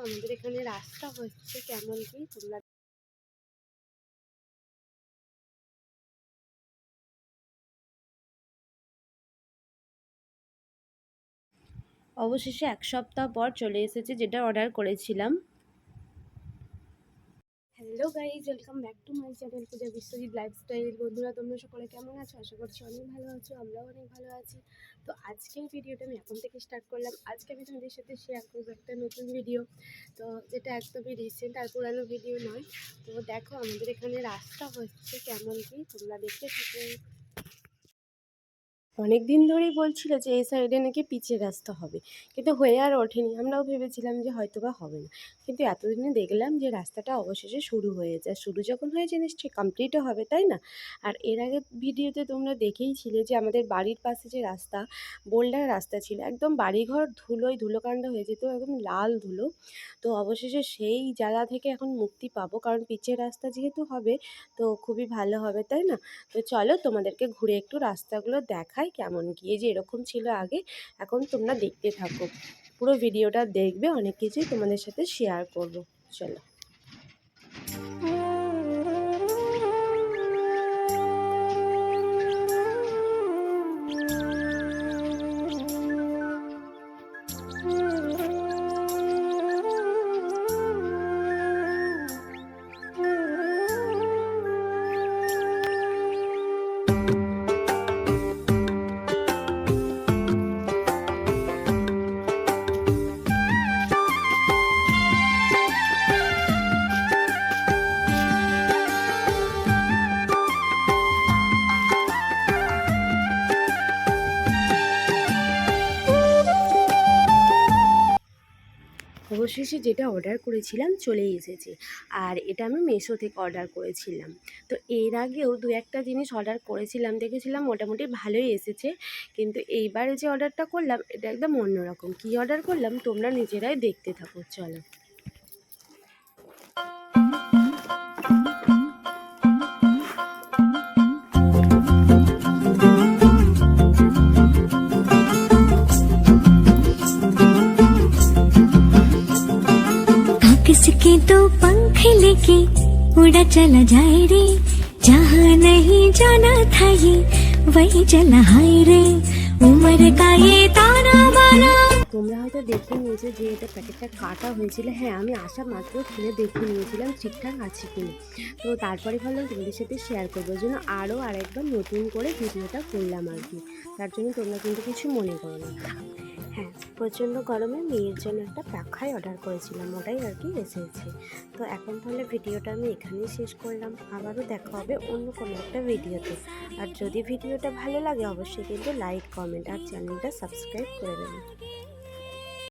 আমাদের এখানে রাস্তা হচ্ছে কেমন কি? তোমরা অবশেষে এক সপ্তাহ পর চলে এসেছে, যেটা অর্ডার করেছিলাম। Hello guys welcome back to my channel Puja Biswajit lifestyle. বন্ধুরা, তোমরা সকলে কেমন আছো? আশা করছি অনেক ভালো আছো, আমরাও অনেক ভালো আছি। তো আজকের ভিডিওটা আমি এখন থেকে স্টার্ট করলাম। আজকে আমি তোমাদের সাথে শেয়ার করব একটা নতুন ভিডিও তো যেটা একদমই রিসেন্ট আর পুরানো ভিডিও নয়। তো দেখো, আমাদের এখানে রাস্তা হচ্ছে কেমন কি, তোমরা দেখতে থাকো। অনেক দিন ধরেই বলছিল যে, এই সাইডে নাকি পিচের রাস্তা হবে। কিন্তু হয়ে আর ওঠেনি। আমরাও ভেবেছিলাম যে, হয়তো বা হবে না। কিন্তু এতদিনে দেখলাম যে, রাস্তাটা অবশেষে শুরু হয়ে যায়। শুরু যখন হয়েছে, নিশ্চয়ই কমপ্লিটও হবে, তাই না? আর এর আগে ভিডিওতে তোমরা দেখেই দেখেইছিলে যে, আমাদের বাড়ির পাশে যে রাস্তা, বোল্ডার রাস্তা ছিল, একদম বাড়িঘর ধুলোয় ধুলোকাণ্ড হয়ে যেত, একদম লাল ধুলো। তো অবশেষে সেই জায়গা থেকে এখন মুক্তি পাবো, কারণ পিচের রাস্তা যেহেতু হবে, তো খুবই ভালো হবে, তাই না? তো চলো তোমাদেরকে ঘুরে একটু রাস্তাগুলো দেখাই। কেমন গিয়ে যে এরকম ছিল আগে, এখন তোমরা দেখতে থাকো। পুরো ভিডিওটা দেখবে, অনেক কিছুই তোমাদের সাথে শেয়ার করব। চলো। অবশেষে যেটা অর্ডার করেছিলাম চলেই এসেছে। আর এটা আমি মেশো থেকে অর্ডার করেছিলাম। তো এর আগেও দু একটা জিনিস অর্ডার করেছিলাম, দেখেছিলাম মোটামুটি ভালোই এসেছে। কিন্তু এইবারে যে অর্ডারটা করলাম, এটা একদম অন্যরকম। কী অর্ডার করলাম, তোমরা নিজেরাই দেখতে থাকো, চলো। आकाश के दो पंख लेके उड़ा चला जाए रे जहाँ नहीं जाना था ये वही चला हाय रे उम्र का ये ताना बाना তোমরা হয়তো দেখে নিয়েছো যে এটা প্যাকেটটা কাটা হয়েছিল হ্যাঁ আমি আসা মাত্র খুলে দেখে নিয়েছিলাম ঠিকঠাক আছে কিনা তো তারপরে ভাবলাম তোমাদের সাথে শেয়ার করবো ওই জন্য আরও আরেকবার নতুন করে ভিডিওটা করলাম আর কি তার জন্য তোমরা কিন্তু কিছু মনে করো না হ্যাঁ প্রচণ্ড গরমে মেয়ের জন্য একটা পাখাই অর্ডার করেছিলাম, ওটাই আর কি এসেছে। তো এখন তাহলে ভিডিওটা আমি এখানেই শেষ করলাম, আবারও দেখা হবে অন্য কোনো একটা ভিডিওতে। আর যদি ভিডিওটা ভালো লাগে, অবশ্যই কিন্তু লাইক কমেন্ট আর চ্যানেলটা সাবস্ক্রাইব করে দেবেন।